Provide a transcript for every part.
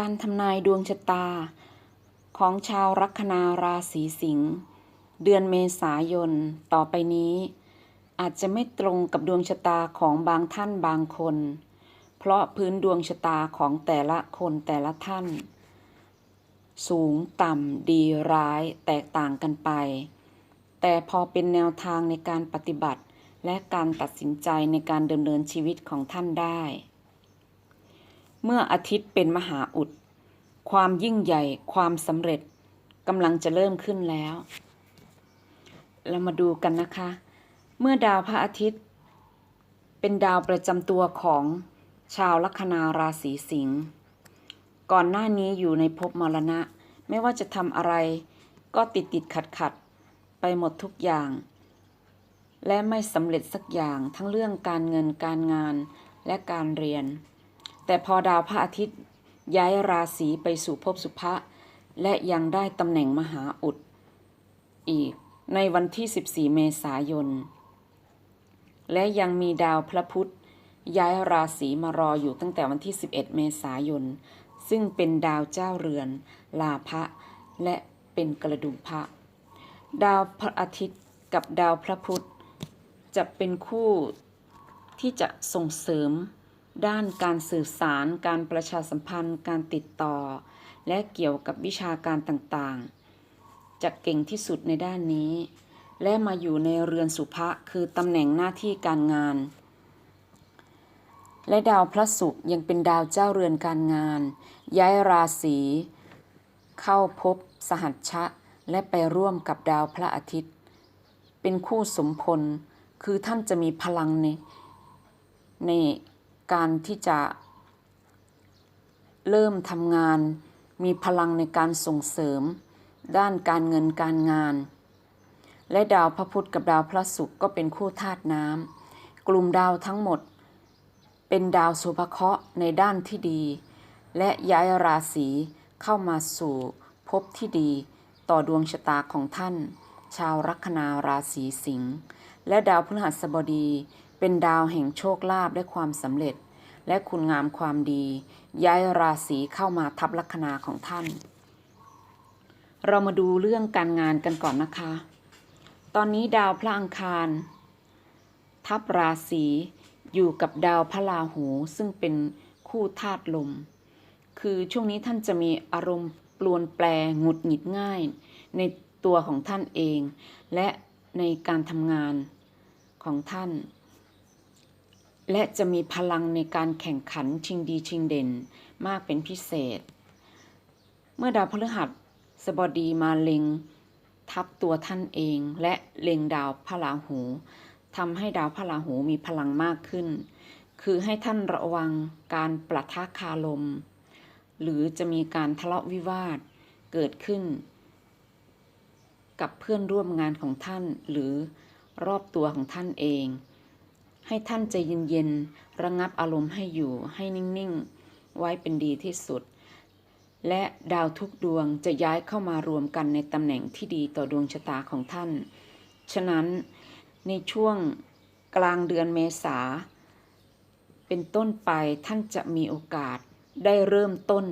การทำนายดวงชะตา ของชาวลัคนาราศีสิงห์เดือนเมษายนต่อไปนี้ อาจจะไม่ตรงกับดวงชะตาของบางท่านบางคน เพราะพื้นดวงชะตาของแต่ละคนแต่ละท่าน สูงต่ำดีร้ายแตกต่างกันไป แต่พอเป็นแนวทางในการปฏิบัติ และการตัดสินใจในการดำเนินชีวิตของท่านได้ เมื่ออาทิตย์เป็นมหาอุด ความยิ่งใหญ่ ความสำเร็จกำลังจะเริ่มขึ้นแล้ว เรามาดูกันนะคะ เมื่อดาวพระอาทิตย์ เป็นดาวประจำตัวของชาวลัคนาราศีสิงห์ก่อนหน้านี้อยู่ในภพมรณะ ไม่ว่าจะทำอะไร ก็ติดติดขัดขัดไปหมดทุกอย่าง และไม่สำเร็จสักอย่างทั้งเรื่องการเงินการงานและการเรียน แต่พอดาวพระอาทิตย์ย้ายราศีไปสู่ภพสุภะและยังได้ตำแหน่งมหาอุดอีกในวันที่ 14 เมษายน และยังมีดาวพระพุธย้ายราศีมารออยู่ตั้งแต่วันที่ 11 เมษายน ซึ่งเป็นดาวเจ้าเรือน ลาภะและเป็นกระดุมพระ ดาวพระอาทิตย์กับดาวพระพุธจะเป็นคู่ที่จะส่งเสริม ด้านการสื่อสาร การประชาสัมพันธ์ การติดต่อ และเกี่ยวกับวิชาการต่างๆ จะเก่งที่สุดในด้านนี้ และมาอยู่ในเรือนสุภะคือตำแหน่งหน้าที่การงาน และดาวพระศุกร์ยังเป็นดาวเจ้าเรือนการงาน ย้ายราศีเข้าพบสหัชชะ และไปร่วมกับดาวพระอาทิตย์ เป็นคู่สมพล คือท่านจะมีพลังในใน การที่จะเริ่มทำงาน มีพลังในการส่งเสริม ด้านการเงินการงาน และดาวพระพุธกับดาวพระศุกร์ก็เป็นคู่ธาตุน้ำกลุ่มดาวทั้งหมด เป็นดาวสุภเคราะห์ในด้านที่ดี และย้ายราศีเข้ามาสู่ภพที่ดีต่อดวงชะตาของท่าน ชาวลัคนาราศีสิงห์และดาวพฤหัสบดี เป็นดาวแห่งโชคลาภและความสำเร็จ และคุณงามความดี ย้ายราศีเข้ามาทับลัคนาของท่าน เรามาดูเรื่องการงานกันก่อนนะคะ ตอนนี้ดาวพระอังคาร ทับราศีอยู่กับดาวพระราหูซึ่งเป็นคู่ธาตุลม คือช่วงนี้ท่านจะมีอารมณ์ปลวนแปลหงุดหงิดง่าย ในตัวของท่านเอง และในการทำงานของท่าน และจะมีพลังในการแข่งขันชิงดีชิงเด่นมากเป็นพิเศษ เมื่อดาวพฤหัสบดีมาเล็ง ทับตัวท่านเองและเล็งดาวพระราหูทำให้ดาวพระราหูมีพลังมากขึ้น คือให้ท่านระวังการประทะคารม หรือจะมีการทะเลาะวิวาทเกิดขึ้น กับเพื่อนร่วมงานของท่านหรือรอบตัวของท่านเอง ให้ท่านใจเย็นๆระงับอารมณ์ให้อยู่ให้นิ่งๆ ไว้เป็นดีที่สุด และดาวทุกดวงจะย้ายเข้ามารวมกันในตำแหน่งที่ดีต่อดวงชะตาของท่าน ฉะนั้นในช่วงกลางเดือนเมษา เป็นต้นไปท่านจะมีโอกาสได้เริ่มต้น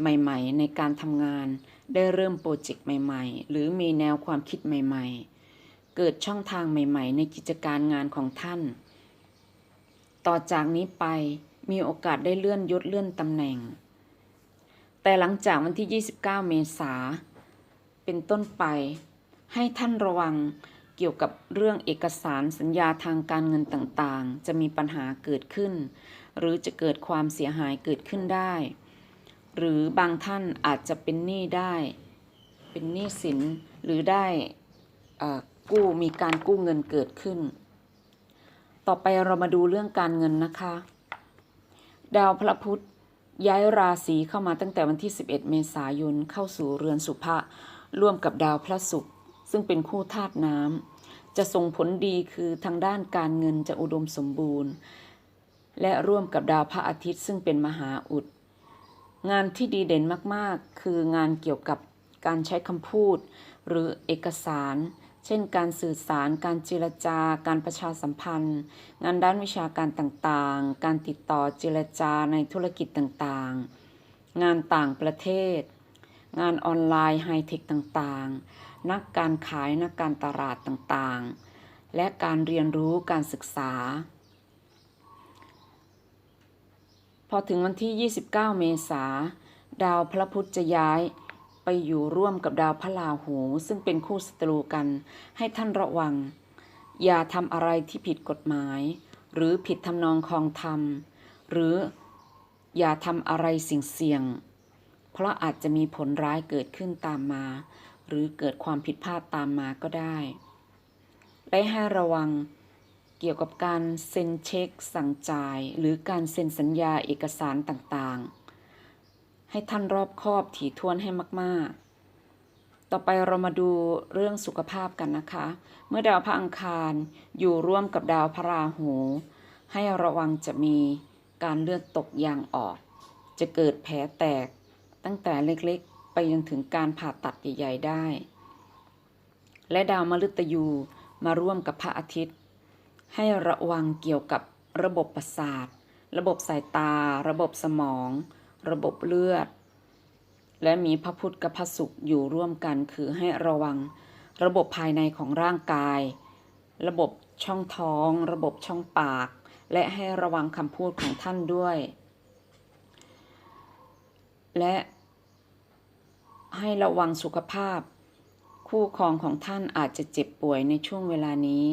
ใหม่ ๆ ในการทำงาน ได้เริ่มโปรเจกต์ใหม่ ๆ หรือมีแนวความคิดใหม่ ๆ เกิดช่องทางใหม่ ๆ ในกิจการงานของท่าน ต่อจากนี้ไปมีโอกาสได้เลื่อนยศเลื่อนตำแหน่ง แต่หลังจากวันที่ 29 เมษาเป็นต้นไป ให้ท่านระวังเกี่ยวกับเรื่องเอกสารสัญญาทางการเงินต่างๆ จะมีปัญหาเกิดขึ้น หรือจะเกิดความเสียหายเกิดขึ้นได้ หรือบางท่านอาจจะเป็นหนี้ได้ เป็นหนี้สินหรือได้ กู้มีการกู้เงินเกิดขึ้น ต่อไปเรามาดูเรื่องการเงินนะคะ ดาวพระพุธย้ายราศีเข้ามาตั้งแต่วันที่ 11 เมษายนเข้าสู่เรือนสุภะร่วมกับดาวพระศุกร์ซึ่งเป็นคู่ธาตุน้ำจะส่งผลดีคือทางด้านการเงินจะอุดมสมบูรณ์ และร่วมกับดาวพระอาทิตย์ซึ่งเป็นมหาอุด งานที่ดีเด่นมากๆ คืองานเกี่ยวกับการใช้คำพูด หรือเอกสาร เช่น การสื่อสาร การเจรจา การประชาสัมพันธ์ งานด้านวิชาการต่างๆ การติดต่อเจรจาในธุรกิจต่างๆ งานต่างประเทศ งานออนไลน์ไฮเทคต่างๆ นักการขายนักการตลาดต่างๆ และการเรียนรู้การศึกษา พอถึงวันที่ 29 เมษาดาวพระพุธจะย้าย ไปอยู่ร่วมกับดาวพระราหู ซึ่งเป็นคู่ศัตรูกัน ให้ท่านระวัง อย่าทำอะไรที่ผิดกฎหมาย หรือผิดทำนองคลองธรรม หรืออย่าทำอะไรสิ่งเสี่ยง เพราะอาจจะมีผลร้ายเกิดขึ้นตามมา หรือเกิดความผิดพลาดตามมาก็ได้ และให้ระวังเกี่ยวกับการเซ็นเช็คสั่งจ่าย หรือการเซ็นสัญญาเอกสารต่างๆ ให้ท่านรอบคอบถี่ถ้วนให้มาก ๆ ต่อไปเรามาดูเรื่องสุขภาพกันนะคะ เมื่อดาวพระอังคารอยู่ร่วมกับดาวพระราหู ให้ระวังจะมีการเลือดตกยางออก จะเกิดแผลแตกตั้งแต่เล็กๆ ไปจนถึงการผ่าตัดใหญ่ๆได้ และดาวมฤตยูมาร่วมกับพระอาทิตย์ ให้ระวังเกี่ยวกับระบบประสาท ระบบสายตา ระบบสมอง ระบบเลือด และมีพระพุทธกับพระศุกร์อยู่ร่วมกันคือให้ระวังระบบภายในของร่างกาย ระบบช่องท้อง ระบบช่องปาก และให้ระวังคำพูดของท่านด้วย และให้ระวังสุขภาพ คู่ครองของท่านอาจจะเจ็บป่วยในช่วงเวลานี้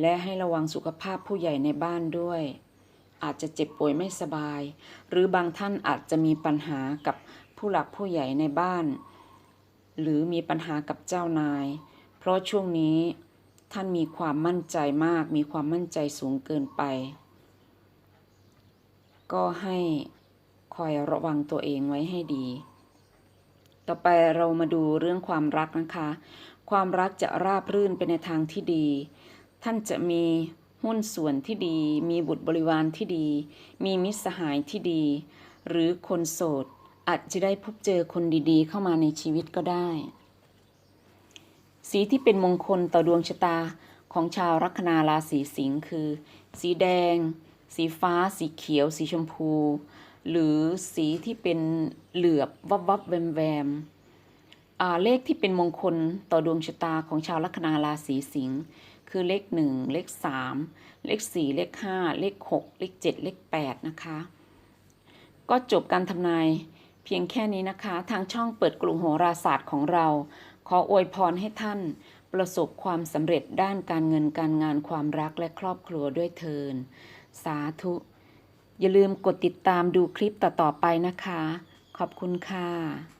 และให้ระวังสุขภาพผู้ใหญ่ในบ้านด้วย อาจจะเจ็บป่วยไม่สบาย หรือบางท่านอาจจะมีปัญหากับผู้หลักผู้ใหญ่ในบ้าน หรือมีปัญหากับเจ้านาย เพราะช่วงนี้ท่านมีความมั่นใจมาก มีความมั่นใจสูงเกินไป ก็ให้คอยระวังตัวเองไว้ให้ดี ต่อไปเรามาดูเรื่องความรักนะคะ ความรักจะราบรื่นไปในทางที่ดี ท่านจะมี หุ้นส่วนที่ดี มีบุตรบริวารที่ดี มีมิตรสหายที่ดี หรือคนโสด อาจจะได้พบเจอคนดีๆ เข้ามาในชีวิตก็ได้ สีที่เป็นมงคลต่อดวงชะตาของชาวลัคนาราศีสิงห์คือ สีแดง สีฟ้า สีเขียว สีชมพู หรือสีที่เป็นเหลือบวับวับแวมแวมเลขที่เป็นมงคลต่อดวงชะตาของชาวลัคนาราศีสิงห์ คือเลขหนึ่งเลขสามเลขสี่เลขห้าเลขหกเลขเจ็ดเลขแปดนะคะ ก็จบการทำนายเพียงแค่นี้นะคะ ทางช่องเปิดกลุ่มโหราศาสตร์ของเรา ขออวยพรให้ท่านประสบความสำเร็จด้านการเงินการงานความรักและครอบครัวด้วยเทิน สาธุ อย่าลืมกดติดตามดูคลิปต่อๆไปนะคะ ขอบคุณค่ะ